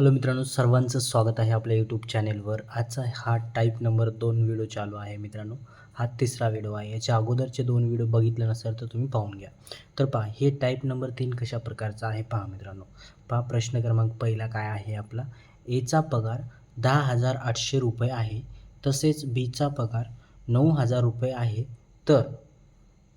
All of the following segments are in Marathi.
हॅलो मित्रांनो सर्वांचं स्वागत आहे आपल्या यूट्यूब चॅनेलवर आजचा हा टाईप नंबर दोन व्हिडिओ चालू आहे मित्रांनो. हा तिसरा व्हिडिओ आहे. याच्या अगोदरचे दोन व्हिडिओ बघितले नसेल तर तुम्ही पाहून घ्या. तर पहा हे टाईप नंबर तीन कशा प्रकारचा आहे पहा मित्रांनो. पहा प्रश्न क्रमांक पहिला काय आहे आपला? एचा पगार दहा हजार आठशे रुपये आहे. तसेच बीचा पगार नऊ हजार रुपये आहे. तर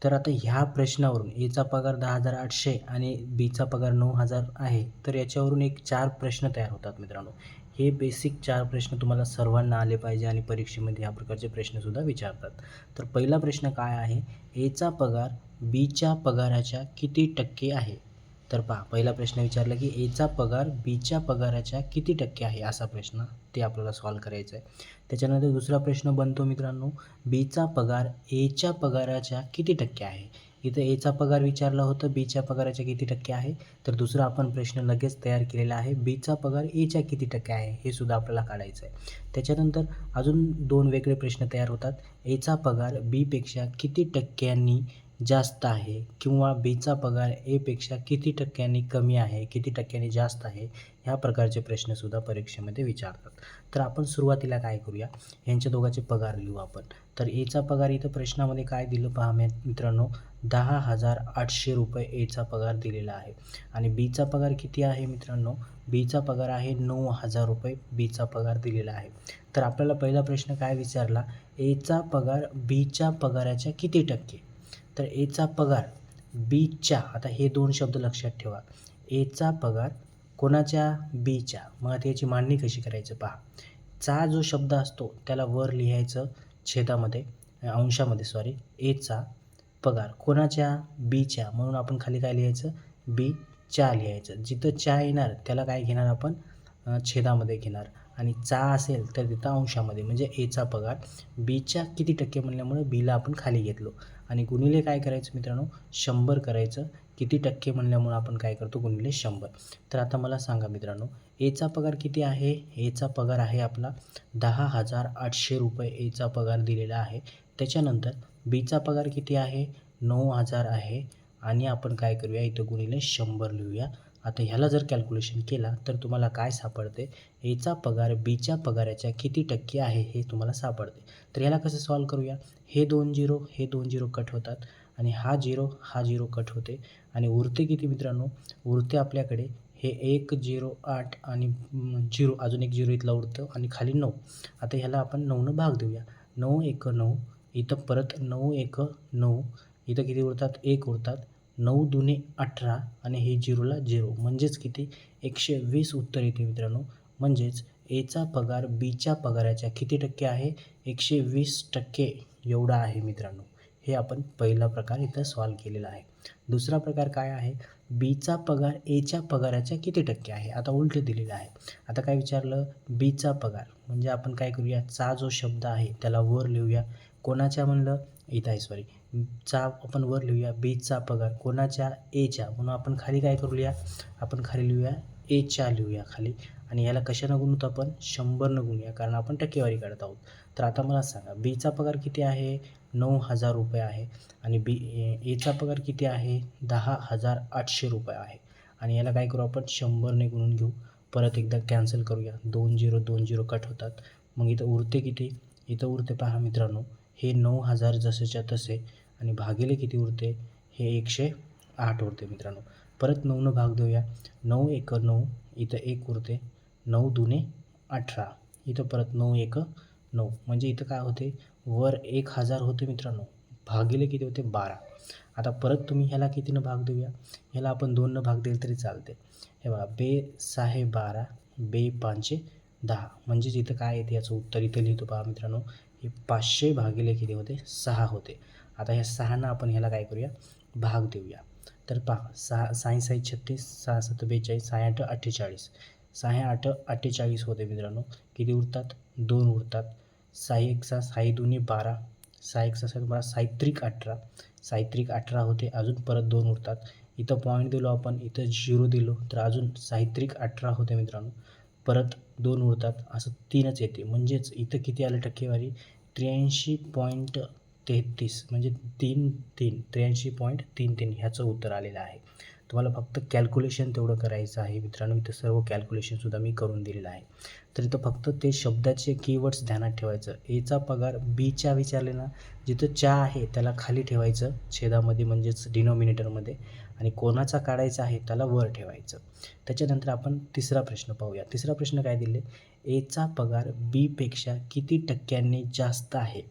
तर आता ह्या प्रश्नावरून एचा पगार दहा हजार आठशे आणि बीचा पगार नऊ हजार आहे. तर याच्यावरून एक चार प्रश्न तयार होतात मित्रांनो. हे बेसिक चार प्रश्न तुम्हाला सर्वांना आले पाहिजे आणि परीक्षेमध्ये ह्या प्रकारचे प्रश्नसुद्धा विचारतात. तर पहिला प्रश्न काय आहे? एचा पगार बीच्या पगाराच्या किती टक्के आहे? तर पहा पहिला प्रश्न विचारला की एचा पगार बीच्या पगाराच्या किती टक्के आहे असा प्रश्न ते आपल्याला सॉल्व करायचा आहे त्याच्यानंतर दुसरा प्रश्न बनतो मित्रांनो बीचा पगार एच्या पगाराच्या किती टक्के आहे? इथं एचा पगार विचारला होता बीच्या पगाराच्या किती टक्के आहे? तर दुसरा आपण प्रश्न लगेच तयार केलेला आहे बीचा पगार एच्या किती टक्के आहे? हे सुद्धा आपल्याला काढायचं आहे त्याच्यानंतर अजून दोन वेगळे प्रश्न तयार होतात. एचा पगार बीपेक्षा किती टक्क्यांनी जास्त आहे किंवा बीचा पगार एपेक्षा किती टक्क्यांनी कमी आहे किती टक्क्यांनी जास्त आहे ह्या प्रकारचे प्रश्नसुद्धा परीक्षेमध्ये विचारतात. तर आपण सुरुवातीला काय करूया? यांच्या दोघांचे पगार लिहू आपण. तर एचा पगार इथं प्रश्नामध्ये काय दिलं पहा मी- मित्रांनो? दहा हजार आठशे रुपये एचा पगार दिलेला आहे. आणि बीचा पगार किती आहे मित्रांनो? बीचा पगार आहे नऊ हजार रुपये बीचा पगार दिलेला आहे. तर आपल्याला पहिला प्रश्न काय विचारला? एचा पगार बीच्या पगाराच्या किती टक्के? तर एचा पगार बीच्या आता हे दोन शब्द लक्षात ठेवा. एचा पगार कोणाच्या? बीच्या मग याची मांडणी कशी करायचं पहा. चा जो शब्द असतो त्याला वर लिहायचं छेदामध्ये अंशामध्ये सॉरी एचा पगार कोणाच्या? बीच्या म्हणून आपण खाली काय लिहायचं? बी च्या लिहायचं. जिथं चा येणार त्याला काय घेणार आपण? छेदामध्ये घेणार. आणि चा असेल तर तिथं अंशामध्ये म्हणजे एचा पगार बीच्या किती टक्के म्हणल्यामुळे बीला आपण खाली घेतलो. आणि गुणिले काय करायचं मित्रांनो? शंभर करायचं. किती टक्के म्हणल्यामुळं आपण काय करतो? गुणिले शंभर. तर आता मला सांगा मित्रांनो एचा पगार किती आहे? एचा पगार आहे आपला दहा हजार आठशे रुपये एचा पगार दिलेला आहे. त्याच्यानंतर बीचा पगार किती आहे? नऊ हजार आहे. आणि आपण काय करूया? इथं गुणिले शंभर लिहूया. आता ह्याला जर कॅल्क्युलेशन केला तर तुम्हाला काय सापडते? एचा पगार बीच्या पगाराच्या किती टक्के आहे हे तुम्हाला सापडते. तर ह्याला कसं सॉल्व करूया? हे दोन झिरो हे दोन झिरो कट होतात आणि हा झिरो हा झिरो कट होते. आणि उरते किती मित्रांनो? उरते आपल्याकडे हे एक झिरो आठ आणि झिरो अजून एक झिरो इथला उरतं आणि खाली नऊ. आता ह्याला आपण नऊनं भाग देऊया. नऊ एक नऊ इथं परत नऊ एक नऊ इथं किती उरतात? एक उरतात. नऊ दुने अठरा आणि हे झिरोला झिरो. म्हणजेच किती? एकशे वीस उत्तर येते मित्रांनो. म्हणजेच एचा पगार बीच्या पगाराच्या किती टक्के आहे? एकशे वीस टक्के एवढा आहे मित्रांनो. हे आपण पहिला प्रकार इथं सॉल्व केलेला आहे. दुसरा प्रकार काय आहे? बीचा पगार एच्या पगाराच्या किती टक्के आहे? आता उलट दिलेलं आहे. आता काय विचारलं? बीचा पगार. म्हणजे आपण काय करूया? चा जो शब्द आहे त्याला वर लिहूया. कोणाच्या म्हणलं? इथं आहे सॉरी चा आपण वर लिहूया बीचा पगार. कोणाच्या एच्या म्हणून आपण खाली काय करूया आपण खाली लिहूया एच्या लिहूया खाली. आणि याला कशानं गुणतो आपण? शंभरनं गुणूया कारण आपण टक्केवारी काढत आहोत. तर आता मला सांगा बीचा पगार किती आहे? नऊ हजार रुपये आहे. आणि बी एचा पगार किती आहे? दहा हजार आठशे रुपये आहे. आणि याला काय करू आपण? शंभरने गुणून घेऊ. परत एकदा कॅन्सल करूया. दोन झिरो दोन झिरो कट होतात. मग इथं उरते किती? इथं उरते पहा मित्रांनो हे नऊ हजार जसेच्या तसे. आणि भागिले किती उरते? हे एकशे आठ उरते मित्रांनो. परत नऊनं भाग देऊया. नऊ एक नऊ इथं एक उरते. नऊ दुने अठरा. इथं परत नऊ एक नऊ. म्हणजे इथं काय होते? वर एक हजार होते मित्रांनो. भागिले किती होते? बारा. आता परत तुम्ही ह्याला कितीनं भाग देऊया? ह्याला आपण दोननं भाग दिले तरी चालते. हे बघा बे सहा बारा बे पाचशे दहा. म्हणजेच इथं काय येते? याचं उत्तर इथं लिहितो पहा मित्रांनो. हे पाचशे भागिले किती होते? सहा होते. आता ह्या सहानं आपण ह्याला काय करूया? भाग देऊया. तर पहा सहा साई साई छत्तीस सहा सात बेचाळीस सहा आठ अठ्ठेचाळीस. सहा आठ अठ्ठेचाळीस होते मित्रांनो. किती उरतात? दोन उरतात. साई एक सहा साई दोन्ही बारा. सहा एक सहा बारा साहित्रिक अठरा. साहित्रिक अठरा होते अजून परत दोन उरतात. इथं पॉईंट दिलो आपण इथं झिरो दिलो तर अजून साहित्रिक अठरा होते मित्रांनो. परत दोन उरतात असं तीनच येते. म्हणजेच इथं किती आलं टक्केवारी? त्र्याऐंशी पॉईंट तेहतीस म्हणजे तीन तीन त्र्याऐंशी पॉईंट तीन तीन ह्याचं उत्तर आलेलं आहे. तुम्हाला फक्त कॅल्क्युलेशन तेवढं करायचं आहे मित्रांनो. इथं सर्व कॅल्क्युलेशनसुद्धा मी करून दिलेलं आहे. तर इथं फक्त ते शब्दाचे कीवर्ड्स ध्यानात ठेवायचं. एचा पगार बीच्या विचारले ना जिथं चा आहे त्याला खाली ठेवायचं. छेदामध्ये म्हणजेच डिनॉमिनेटरमध्ये आणि कोणाचा काढायचा आहे त्याला वर ठेवायचं. त्याच्यानंतर आपण तिसरा प्रश्न पाहूया. तिसरा प्रश्न काय दिले? एचा पगार बीपेक्षा किती टक्क्यांनी जास्त आहे?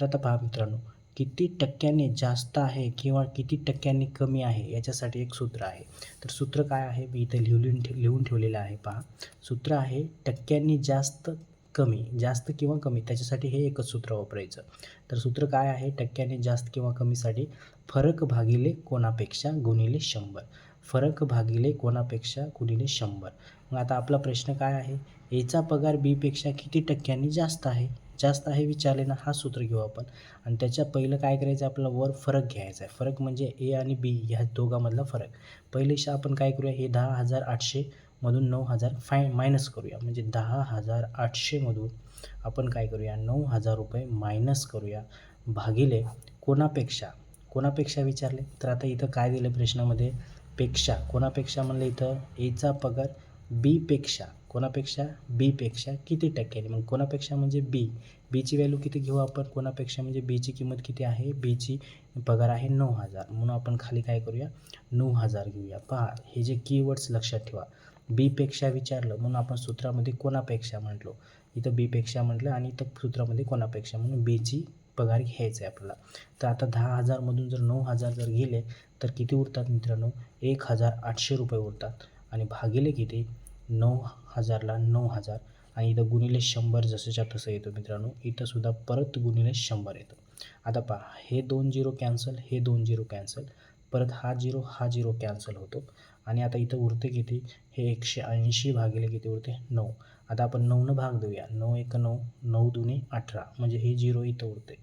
तर आता पहा मित्रांनो किती टक्क्यांनी जास्त आहे किंवा किती टक्क्यांनी कमी आहे याच्यासाठी एक सूत्र आहे. तर सूत्र काय आहे? मी इथं लिहून ठे लिहून ठेवलेलं आहे पहा. सूत्र आहे टक्क्यांनी जास्त कमी जास्त किंवा कमी त्याच्यासाठी हे एकच सूत्र वापरायचं. तर सूत्र काय आहे? टक्क्यांनी जास्त किंवा कमीसाठी फरक भागिले कोणापेक्षा गुणिले शंभर. फरक भागिले कोणापेक्षा गुणिले शंभर. मग आता आपला प्रश्न काय आहे? एचा पगार बीपेक्षा किती टक्क्यांनी जास्त आहे? जास्त आहे विचारले ना हा सूत्र घेऊ आपण. आणि त्याच्या पहिलं काय करायचं आपल्याला? वर फरक घ्यायचा आहे. फरक म्हणजे ए आणि बी ह्या दोघांमधला फरक. पहिलेशा आपण काय करूया? हे दहा हजार आठशेमधून नऊ हजार फाय मायनस करूया. म्हणजे दहा हजार आठशेमधून आपण काय करूया? नऊ हजार रुपये मायनस करूया. भागिले कोणापेक्षा? कोणापेक्षा विचारले? तर आता इथं काय दिलं प्रश्नामध्ये? पेक्षा. कोणापेक्षा म्हणलं इथं? एचा पगार बीपेक्षा कोणापेक्षा? बीपेक्षा किती टक्क्याने मग कोणापेक्षा म्हणजे बी बीची व्हॅल्यू किती घेऊ आपण? कोणापेक्षा म्हणजे बीची किंमत किती आहे? बीची पगार आहे नऊ हजार. म्हणून आपण खाली काय करूया? नऊ हजार घेऊया. पहा हे जे कीवर्ड्स लक्षात ठेवा. बीपेक्षा विचारलं म्हणून आपण सूत्रामध्ये कोणापेक्षा म्हटलो. इथं बीपेक्षा म्हटलं आणि इथं सूत्रामध्ये कोणापेक्षा. म्हणून बीची पगार घ्यायचा आहे आपल्याला. तर आता दहा हजारमधून जर नऊ हजार जर गेले तर किती उरतात मित्रांनो? एक हजार आठशे रुपये उरतात. आणि भागिले किती? नऊ हजारला नऊ हजार. आणि इथं गुणिले शंभर जसंच्या तसं येतो मित्रांनो. इथंसुद्धा परत गुणिले शंभर येतं. आता पहा हे दोन झिरो कॅन्सल हे दोन झिरो कॅन्सल परत हा झिरो हा झिरो कॅन्सल होतो. आणि आता इथं उरते किती? हे एकशे ऐंशी भागिले किती उरते? नऊ. आता आपण नऊनं भाग देऊया. नऊ एक नऊ नऊ दुने अठरा. म्हणजे हे झिरो इथं उरते.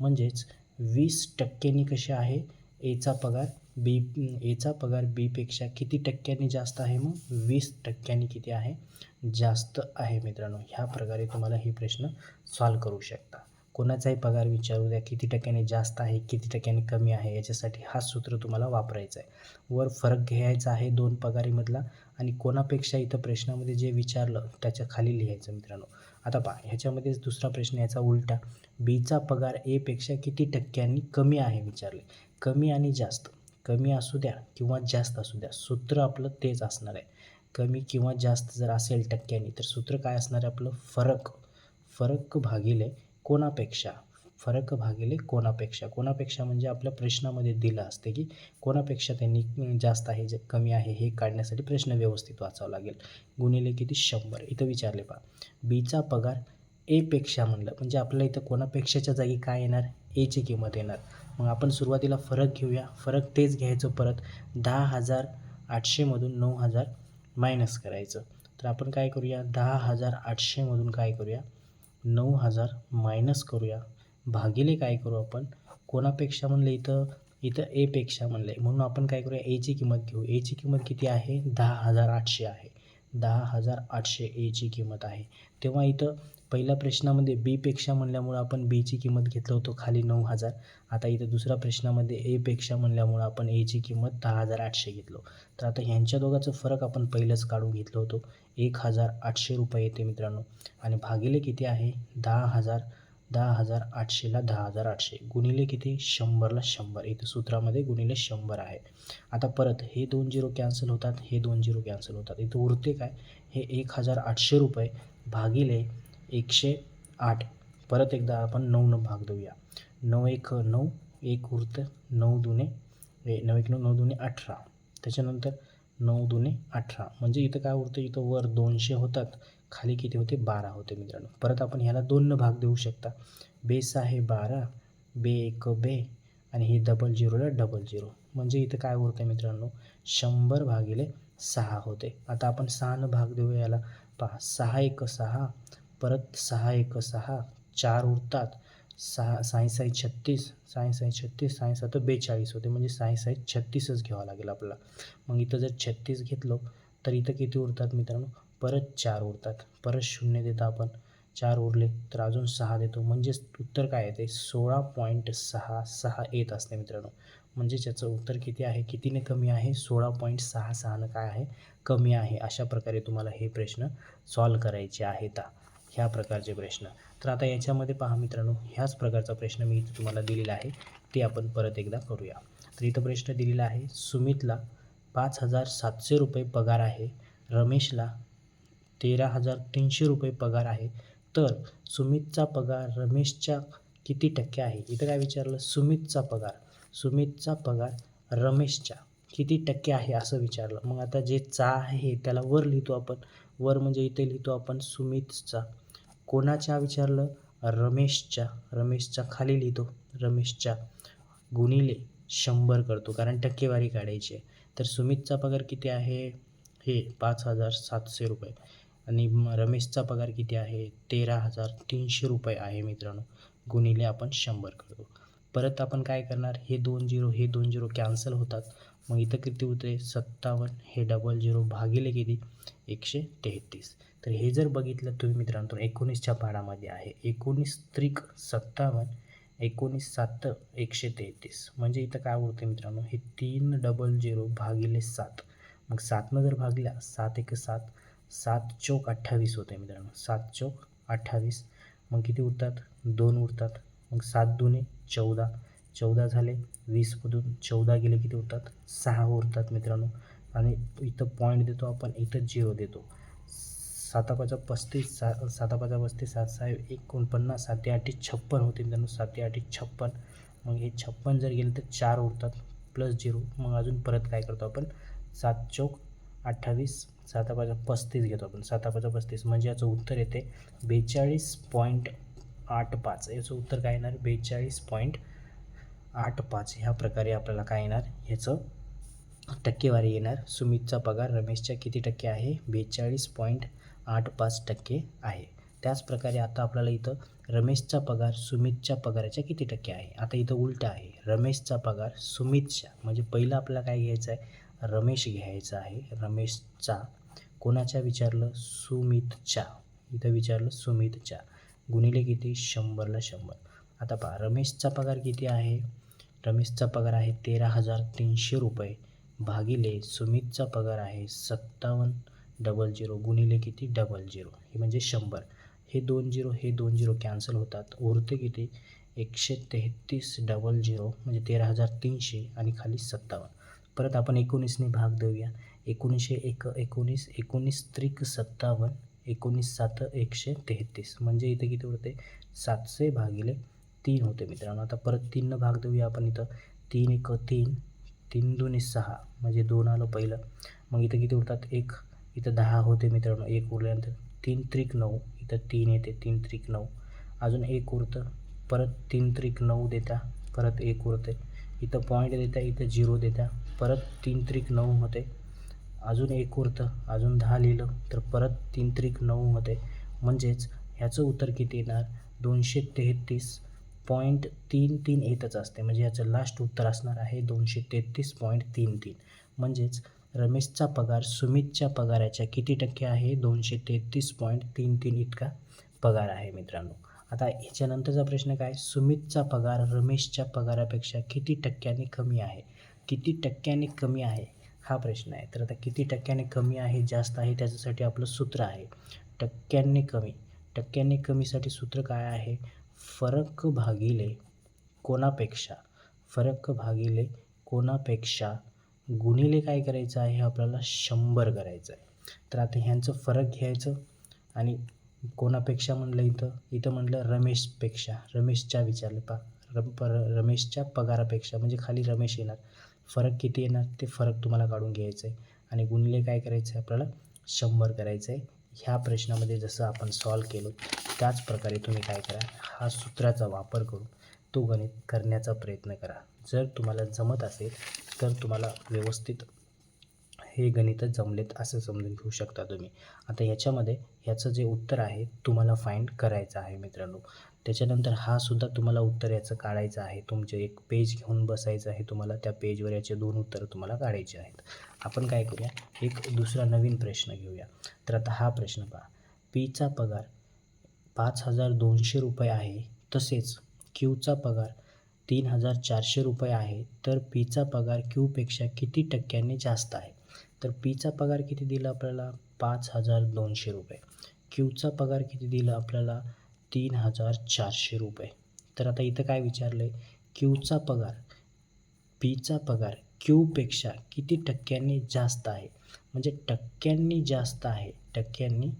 म्हणजेच वीस टक्क्यांनी कसे आहे? एचा पगार बी एचा पगार बीपेक्षा किती टक्क्यांनी जास्त आहे मग? वीस टक्क्यांनी किती आहे? जास्त आहे मित्रांनो. ह्या प्रकारे तुम्हाला हे प्रश्न सॉल्व करू शकता. कोणाचाही पगार विचारू द्या किती टक्क्यांनी जास्त आहे किती टक्क्यांनी कमी आहे याच्यासाठी हा सूत्र तुम्हाला वापरायचा आहे. वर फरक घ्यायचा आहे दोन पगारीमधला आणि कोणापेक्षा इथं प्रश्नामध्ये जे विचारलं त्याच्याखाली लिहायचं मित्रांनो. आता पहा ह्याच्यामध्येच दुसरा प्रश्न याचा उलटा. बीचा पगार एपेक्षा किती टक्क्यांनी कमी आहे विचारले. कमी आणि जास्त. कमी असू द्या किंवा जास्त असू द्या सूत्र आपलं तेच असणार आहे. कमी किंवा जास्त जर असेल टक्क्यांनी तर सूत्र काय असणार आहे आपलं? फरक. फरक भागिले कोणापेक्षा? फरक भागिले कोणापेक्षा? कोणापेक्षा म्हणजे आपल्या प्रश्नामध्ये दिलं असते की कोणापेक्षा त्यांनी जास्त आहे जे कमी आहे हे काढण्यासाठी प्रश्न व्यवस्थित वाचावा लागेल. गुणिले किती? शंभर. इथं विचारले पहा. बीचा पगार एपेक्षा म्हणलं म्हणजे आपल्याला इथं कोणापेक्षाच्या जागी काय येणार? एची किंमत येणार. मग आपण सुरुवातीला फरक घेऊया. फरक तेच घ्यायचं परत. दहा हजार आठशेमधून नऊ हजार मायनस करायचं. तर आपण काय करूया? दहा हजार आठशेमधून काय करूया? नऊ हजार मायनस करूया. भागिले काय करू आपण? कोणापेक्षा म्हणलं इथं? इथं एपेक्षा म्हणलं. आहे म्हणून आपण काय करूया? एची किंमत घेऊ. एची किंमत किती आहे? दहा हजार आठशे आहे. दहा हजार आठशे एची किंमत आहे. तेव्हा इथं पहिल्या प्रश्नामध्ये बीपेक्षा म्हणल्यामुळं आपण बीची किंमत घेतलं होतो खाली नऊ हजार. आता इथं दुसऱ्या प्रश्नामध्ये एपेक्षा म्हणल्यामुळं आपण एची किंमत दहा हजार आठशे घेतलो. तर आता ह्यांच्या दोघांचं फरक आपण पहिलंच काढून घेतलो होतो. एक हजार आठशे रुपये येते मित्रांनो. आणि भागिले किती आहे? दहा हजार दहा हजार आठशेला दहा हजार आठशे. गुणिले किती? शंभरला शंभर. इथं सूत्रामध्ये गुणिले शंभर आहे. आता परत हे दोन झिरो कॅन्सल होतात हे दोन झिरो कॅन्सल होतात. इथं उरते काय? हे एक हजार आठशे रुपये भागिले एकशे आठ. परत एकदा आपण नऊनं भाग देऊया. नऊ एक नऊ एक उरत नऊ दुने ए नऊ एक नऊ नऊ दुने अठरा. त्याच्यानंतर नऊ दुने अठरा. म्हणजे इथं काय उरतं? इथं वर दोनशे होतात खाली किती होते? बारा होते मित्रांनो. परत आपण ह्याला दोननं भाग देऊ शकता. बेस आहे बारा बे एक बे आणि हे डबल झिरोला डबल झिरो म्हणजे इथं काय उरतं मित्रांनो? शंभर भागिले सहा होते. आता आपण सहानं भाग देऊ याला. पहा सहा एक सहा परत सहा एक सहा चार उरतात. सहा साई साई छत्तीस साई साई छत्तीस साई सात बेचाळीस होते. म्हणजे साई साई छत्तीसच घ्यावं लागेल आपल्याला. मग इथं जर छत्तीस घेतलो तर इथं किती उरतात मित्रांनो? परत चार उरतात. परत शून्य देतो आपण. चार उरले तर अजून सहा देतो. म्हणजेच उत्तर काय येते? सोळा पॉईंट सहा सहा येत असते मित्रांनो. म्हणजे त्याचं उत्तर किती आहे? कितीने कमी आहे? सोळा पॉईंट सहा सहानं काय आहे? कमी आहे. अशा प्रकारे तुम्हाला हे प्रश्न सॉल्व करायचे आहेत. ह्या प्रकारचे प्रश्न. तर आता याच्यामध्ये पहा मित्रांनो ह्याच प्रकारचा प्रश्न मी इथं तुम्हाला दिलेला आहे. ते आपण परत एकदा करूया. तर इथं प्रश्न दिलेला आहे सुमितला पाच हजार सातशे रुपये पगार आहे रमेशला तेरा हजार तीनशे रुपये पगार आहे. तर सुमितचा पगार रमेशच्या किती टक्के आहे? इथं काय विचारलं? सुमितचा पगार. सुमितचा पगार रमेशच्या किती टक्के आहे असं विचारलं. मग आता जे चा आहे त्याला वर लिहितो आपण. वर म्हणजे इथे लिहितो आपण सुमितचा. कोणाच्या विचारलं? रमेशच्या. रमेशच्या खाली लिहितो. रमेशच्या गुणिले शंभर करतो कारण टक्केवारी काढायची आहे. तर सुमितचा पगार किती आहे? हे पाच हजार सातशे रुपये. आणि रमेशचा पगार किती आहे? तेरा हजार तीनशे रुपये आहे मित्रांनो. गुणिले आपण शंभर करतो. परत आपण काय करणार? हे दोन झिरो हे दोन झिरो कॅन्सल होतात. मग इथं किती होते सत्तावन्न. हे डबल झिरो भागिले किती? एकशे तेहतीस. तर हे जर बघितलं तुम्ही मित्रांनो एकोणीसच्या पाडामध्ये आहे. एकोणीस त्रिक सत्तावन्न एकोणीस सात एकशे तेहतीस. म्हणजे इथं काय उरते मित्रांनो हे तीन डबल झिरो भागिले सात. मग सातनं जर भागल्या सात एक सात सात चौक अठ्ठावीस होते मित्रांनो. सात चौक अठ्ठावीस. मग किती उरतात? दोन उरतात. मग सात दुने चौदा. चौदा झाले वीसमधून चौदा गेले किती उरतात? सहा उरतात मित्रांनो. आणि इथं पॉईंट देतो आपण इथं झिरो देतो. सातापाचा पस्तीस सा सातापाचा पस्तीस सात सहा एकोणपन्नास साते आठी छप्पन होते मित्रांनो. साते आठी छप्पन. मग हे छप्पन जर गेले तर चार उरतात प्लस झिरो मग अजून परत काय करतो आपण? सात चौक अठ्ठावीस सातापाचा पस्तीस घेतो आपण. सातापाचा पस्तीस. म्हणजे याचं उत्तर येते बेचाळीस पॉईंट आठ पाच. याचं उत्तर काय येणार? बेचाळीस पॉईंट आठ पाच. ह्या प्रकारे आपल्याला काय येणार? ह्याचं टक्केवारी येणार. सुमितचा पगार रमेशच्या किती टक्के आहे? बेचाळीस पॉईंट आठ पाच टक्के आहे. त्याचप्रकारे आता आपल्याला इथं रमेशचा पगार सुमितच्या पगाराच्या किती टक्के आहे? आता इथं उलटं आहे. रमेशचा पगार सुमितच्या म्हणजे पहिलं आपल्याला काय घ्यायचं आहे? रमेश घ्यायचा आहे. रमेशचा कोणाच्या विचारलं? सुमितच्या. इथं विचारलं सुमितच्या. गुणिले किती? शंभरला शंभर. आता पहा रमेशचा पगार किती आहे? रमेशचा पगार आहे तेरा हजार तीनशे रुपये. भागिले सुमितचा पगार आहे सत्तावन्न डबल झिरो गुणिले किती? डबल झिरो हे म्हणजे शंभर. हे दोन झिरो हे दोन झिरो कॅन्सल होतात. उरते किती? एकशे तेहतीस डबल झिरो म्हणजे तेरा हजार तीनशे आणि खाली सत्तावन्न. परत आपण एकोणीसने भाग देऊया. एकोणीसशे एक एकोणीस एकोणीस त्रिक सत्तावन्न एकोणीस सात एकशे तेहतीस. म्हणजे इथे किती होते सातशे भागिले तीन होते मित्रांनो. आता परत तीननं भाग देऊया आपण इथं. तीन एक तीन तीन दोन्ही सहा. म्हणजे दोन आलं पहिलं. मग इथं किती उरतात? एक इथं दहा होते मित्रांनो एक उरल्यानंतर तीन त्रिक नऊ इथं तीन येते तीन त्रिक नऊ. अजून एक उरतं परत तीन त्रिक नऊ देता परत एक उरते. इथं पॉईंट देता इथं झिरो देता परत तीन त्रिक नऊ होते. अजून एक उरतं अजून दहा लिहिलं तर परत तीन त्रिक नऊ होते. म्हणजेच ह्याचं उत्तर किती येणार? दोनशे तेहतीस पॉईंट तीन तीन येतच असते. म्हणजे याचं लास्ट उत्तर असणार आहे दोनशे तेहतीस पॉईंट तीन तीन. म्हणजेच रमेशचा पगार सुमितच्या पगाराच्या किती टक्के आहे? दोनशे तेहतीस पॉईंट तीन तीन इतका पगार आहे मित्रांनो. आता ह्याच्यानंतरचा प्रश्न काय? सुमितचा पगार रमेशच्या पगारापेक्षा किती टक्क्याने कमी आहे? किती टक्क्याने कमी आहे? हा प्रश्न आहे. तर आता किती टक्क्याने कमी आहे जास्त आहे त्याच्यासाठी आपलं सूत्र आहे. टक्क्यांनी कमी. टक्क्यांनी कमीसाठी सूत्र काय आहे? फरक भागिले कोणापेक्षा. फरक भागिले कोणापेक्षा गुणिले काय करायचं आहे? आपल्याला शंभर करायचं आहे. तर आता ह्यांचं फरक घ्यायचं आणि कोणापेक्षा म्हणलं इथं? इथं म्हणलं रमेशपेक्षा. रमेशच्या विचारलं पा. रम पर रमेशच्या पगारापेक्षा. म्हणजे खाली रमेश येणार. फरक किती येणार? ते फरक तुम्हाला काढून घ्यायचं आहे आणि गुणिले काय करायचं आहे आपल्याला शंभर करायचं आहे ह्या प्रश्नामध्ये जसं आपण सॉल्व केलो त्याच प्रकारे तुम्ही काय करा? हा सूत्राचा वापर करून तो गणित करण्याचा प्रयत्न करा. जर तुम्हाला जमत असेल तर तुम्हाला व्यवस्थित हे गणित जमलेत असं समजून घेऊ शकता तुम्ही. आता ह्याच्यामध्ये ह्याचं जे उत्तर आहे तुम्हाला फाइंड करायचं आहे मित्रांनो. त्याच्यानंतर हा सुद्धा तुम्हाला उत्तर याचं काढायचं आहे. तुमचे एक पेज घेऊन बसायचं आहे तुम्हाला. त्या पेजवर याचे दोन उत्तरं तुम्हाला काढायचे आहेत. आपण काय करूया? एक दुसरा नवीन प्रश्न घेऊया. तर आता हा प्रश्न पहा. पीचा पगार पाच हजार दोनशे रुपये आहे तसेच क्यूचा पगार तीन हजार चारशे रुपये आहे तर पीचा पगार क्यूपेक्षा किती टक्क्यांनी जास्त आहे? तर पीचा पगार किती दिला आपल्याला? पाच हजार दोनशे रुपये. क्यूचा पगार किती दिला आपल्याला? तीन हजार चारशे रुपये. तर आता इथं काय विचारलं आहे क्यूचा पगार पीचा पगार क्यूपेक्षा किती टक्क्यांनी जास्त आहे? म्हणजे टक्क्यांनी जास्त आहे टक्क्यांनी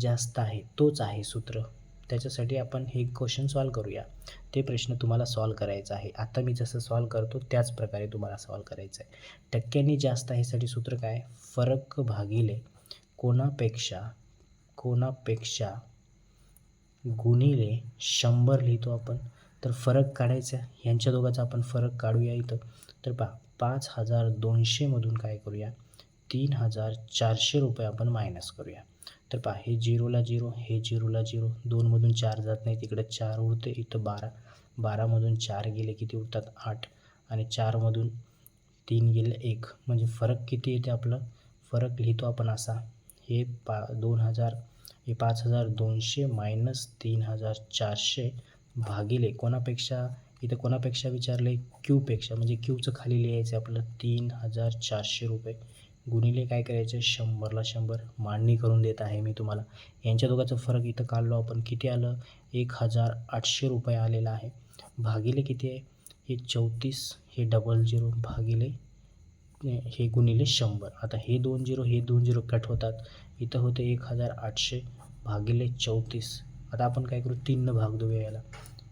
जास्त आहे तोच आहे सूत्र. त्याच्यासाठी आपण हे क्वेश्चन सॉल्व करूया. ते प्रश्न तुम्हाला सॉल्व करायचा आहे. आता मी जसं सॉल्व करतो त्याच प्रकारे तुम्हाला सॉल्व करायचं आहे टक्क्यांनी जास्त ह्यासाठी सूत्र काय? फरक भागिले कोणापेक्षा कोणापेक्षा गुणिले शंभर लिहितो आपण. तर फरक काढायचा ह्यांच्या दोघांचा आपण फरक काढूया इथं. तर पहा पाच हजार दोनशेमधून काय करूया? तीन हजार चारशे रुपये आपण मायनस करूया. तर पहा हे झिरोला झिरो हे झिरोला झिरो दोनमधून चार जात नाही तिकडे चार उरते इथं बारा. बारामधून चार गेले किती उरतात आठ. आणि चारमधून तीन गेले एक. म्हणजे फरक किती येते आपलं? फरक लिहितो आपण असा. हे पा दोन हजार हे पाच हजार दोनशे मायनस तीन हजार चारशे भागिले कोणापेक्षा? इथं कोणापेक्षा विचारले क्यूपेक्षा. म्हणजे क्यूचं खाली लिहायचं आपलं तीन हजार चारशे रुपये. गुणिले काय करायचं? शंभरला शंभर मांडणी करून देत आहे मी तुम्हाला. यांच्या दोघांचं फरक इथं काढलो आपण. किती आलं? एक हजार आठशे रुपये आलेला आहे. भागिले किती आहे? हे चौतीस हे डबल झिरो भागिले हे गुणिले शंभर. आता हे दोन झिरो हे दोन झिरो कट होतात. इथं होते एक हजार आठशे भागिले चौतीस. आता आपण काय करू? तीननं भाग देऊया याला.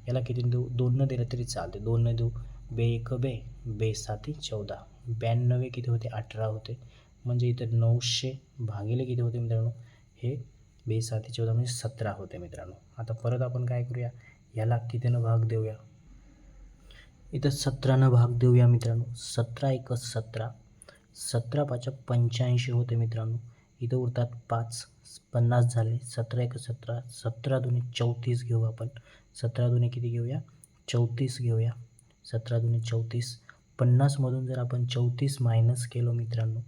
याला किती देऊ? दोननं दिलं तरी चालते. दोननं देऊ. बे एक बे बे साती चौदा. ब्याण्णवे किती होते? अठरा होते. म्हणजे इथं नऊशे भागिले किती होते मित्रांनो? हे बेसाती चौदा म्हणजे सतरा होते मित्रांनो. आता परत आपण काय करूया? याला कितीनं भाग देऊया? इथं सतरानं भाग देऊया मित्रांनो. सतरा एक सतरा. सतरा पाच पंच्याऐंशी होते मित्रांनो. इथं उरतात पाच. पन्नास झाले. सतरा एक सतरा. सतरा दुने चौतीस घेऊ आपण. सतरा दुने किती घेऊया? चौतीस घेऊया. सतरा दुने चौतीस. पन्नासमधून जर आपण चौतीस मायनस केलो मित्रांनो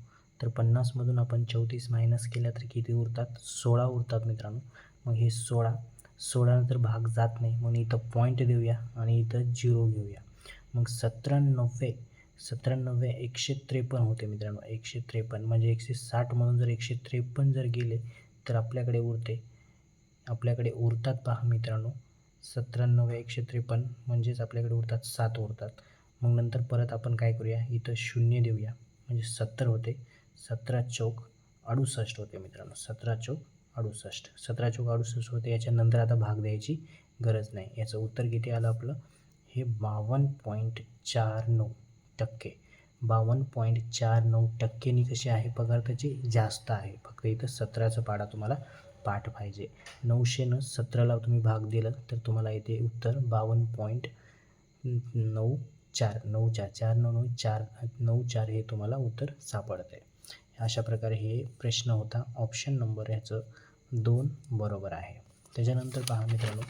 तर पन्नासमधून आपण चौतीस मायनस केल्या तर किती उरतात? सोळा उरतात मित्रांनो. मग हे सोळा सोळानंतर भाग जात नाही. म्हणून इथं पॉईंट देऊया आणि इथं झिरो घेऊया. मग सतरानव्वे सतरानव्वे एकशे त्रेपन्न होते मित्रांनो. एकशे त्रेपन्न म्हणजे एकशे साठमधून जर एकशे त्रेपन्न जर गेले तर आपल्याकडे उरते. आपल्याकडे उरतात पहा मित्रांनो. सतरानव्वे एकशे त्रेपन्न म्हणजेच आपल्याकडे उरतात सात उरतात. मग नंतर परत आपण काय करूया? इथं शून्य देऊया. म्हणजे सत्तर होते. सतरा चौक अडुसष्ट होते मित्रांनो. सतरा चौक अडुसष्ट. सतरा चौक अडुसष्ट होते. याच्यानंतर आता भाग द्यायची गरज नाही. याचं उत्तर किती आलं आपलं? हे बावन्न पॉईंट चार नऊ टक्के. बावन्न पॉईंट चार नऊ टक्केनी कशी आहे? पगार त्याची जास्त आहे. फक्त इथं सतराचा पाडा तुम्हाला पाठ पाहिजे. नऊशेनं सतराला तुम्ही भाग दिलं तर तुम्हाला इथे उत्तर बावन्न पॉईंट नऊ चार नऊ चार चार नऊ नऊ चार नऊ चार हे तुम्हाला उत्तर सापडतं आहे अशा प्रकारे हे प्रश्न होता. ऑप्शन नंबर ह्याचं दोन बरोबर आहे. त्याच्यानंतर पहा मित्रांनो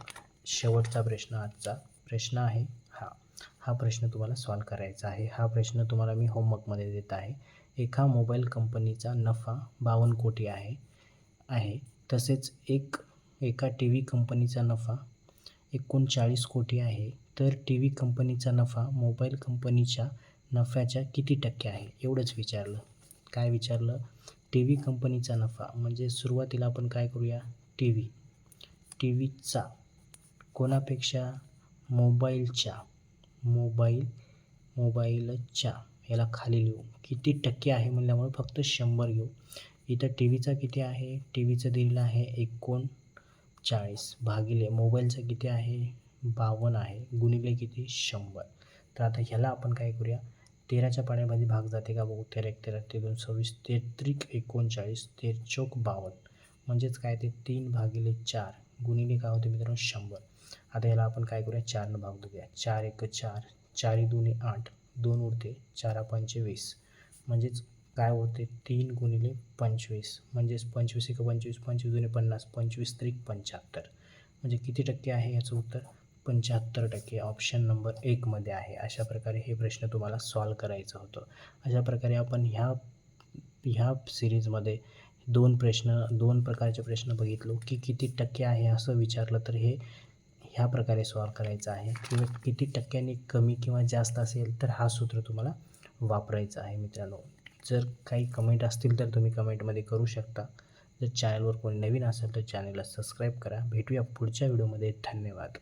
शेवटचा प्रश्न आजचा प्रश्न आहे हा. हा प्रश्न तुम्हाला सॉल्व करायचा आहे. हा प्रश्न तुम्हाला मी होमवर्कमध्ये देत आहे. एका मोबाईल कंपनीचा नफा बावन्न कोटी आहे आहे. तसेच एक एका टी व्ही कंपनीचा नफा एकोणचाळीस कोटी आहे. तर टी व्ही कंपनीचा नफा मोबाईल कंपनीच्या नफ्याच्या किती टक्के आहे? एवढंच विचारलं. काय विचारलं? टी व्ही कंपनीचा नफा म्हणजे सुरुवातीला आपण काय करूया? टी व्ही टी व्हीचा कोणापेक्षा मोबाईलच्या मोबाईल मोबाईलच्या याला खाली लिहू. किती टक्के आहे म्हणल्यामुळे फक्त शंभर घेऊ. इथं टी व्हीचा किती आहे? टी व्हीचं दिलेलं आहे एकोणचाळीस भागिले. मोबाईलचं किती आहे? बावन्न आहे. गुणिले किती? शंभर. तर आता ह्याला आपण काय करूया? तेराच्या पाण्यामध्ये भाग जाते का बघू? तेरा एक तेरा ते दोन सव्वीस तेत्रिक एकोणचाळीस तेर चौक बावन्न म्हणजेच काय ते? तीन भागिले चार. गुणिले काय होते मित्रांनो? शंभर. आता याला आपण काय करूया? चारनं भाग देऊया चार एक चार. चारी दोन्ही आठ. दोन उरते. चारा पंचवीस. म्हणजेच काय होते तीन गुणिले पंचवीस. म्हणजेच पंचवीस एक पंचवीस पंचवीस दोन्ही पन्नास. पंचवीस त्रिक पंच्याहत्तर. म्हणजे किती टक्के आहे याचं उत्तर? पंच्याहत्तर टक्के ऑप्शन नंबर एकमध्ये आहे. अशा प्रकारे हे प्रश्न तुम्हाला सॉल्व करायचं होतं. अशा प्रकारे आपण ह्या ह्या सिरीजमध्ये दोन प्रश्न दोन प्रकारचे प्रश्न बघितलो की किती टक्के आहे असं विचारलं तर हे ह्या प्रकारे सॉल्व करायचं आहे. किंवा किती टक्क्यांनी कमी किंवा जास्त असेल तर हा सूत्र तुम्हाला वापरायचा आहे मित्रांनो. जर काही कमेंट असतील तर तुम्ही कमेंटमध्ये करू शकता. जर चॅनलवर कोणी नवीन असेल तर चॅनलला सबस्क्राईब करा. भेटूया पुढच्या व्हिडिओमध्ये धन्यवाद.